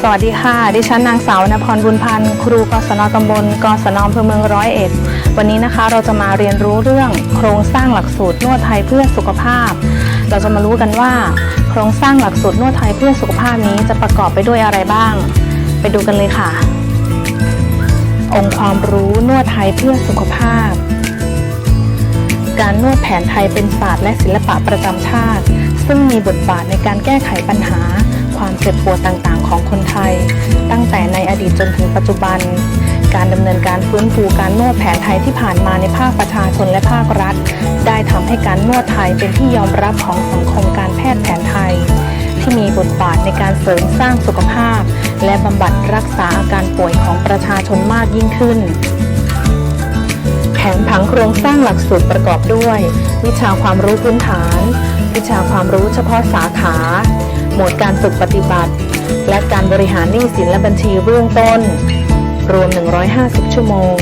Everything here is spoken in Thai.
สวัสดีค่ะ ดิฉันนางสาวนพรบุญพันธ์ ครูกศนตำบลกศนอำเภอเมืองร้อยเอ็ด วันนี้นะคะเราจะมาเรียนรู้เรื่องโครงสร้างหลักสูตรนวดไทยเพื่อสุขภาพ เราจะมารู้กันว่า โครงสร้างหลักสูตรนวดไทยเพื่อสุขภาพนี้จะประกอบไปด้วยอะไรบ้าง ไปดูกันเลยค่ะ องค์ความรู้นวดไทยเพื่อสุขภาพ การนวดแผนไทยเป็นศาสตร์และศิลปะประจำชาติ ซึ่งมีบทบาทในการแก้ไขปัญหา ความเจ็บปวดต่างๆ ของคนไทย ตั้งแต่ในอดีตจนถึงปัจจุบัน การดำเนินการฟื้นฟูการนวดแผนไทยที่ผ่านมาในภาคประชาชนและภาครัฐ ได้ทำให้การนวดไทยเป็นที่ยอมรับของสังคมการแพทย์แผนไทย ที่มีบทบาทในการเสริมสร้างสุขภาพ และบำบัดรักษาอาการป่วยของประชาชนมากยิ่งขึ้นแผนผังโครงสร้างหลักสูตรประกอบด้วย วิชาความรู้พื้นฐาน วิชาความรู้เฉพาะสาขา หมวดการฝึกปฏิบัติ และการบริหารหนี้สินและบัญชีเบื้องต้น รวม 150 ชั่วโมง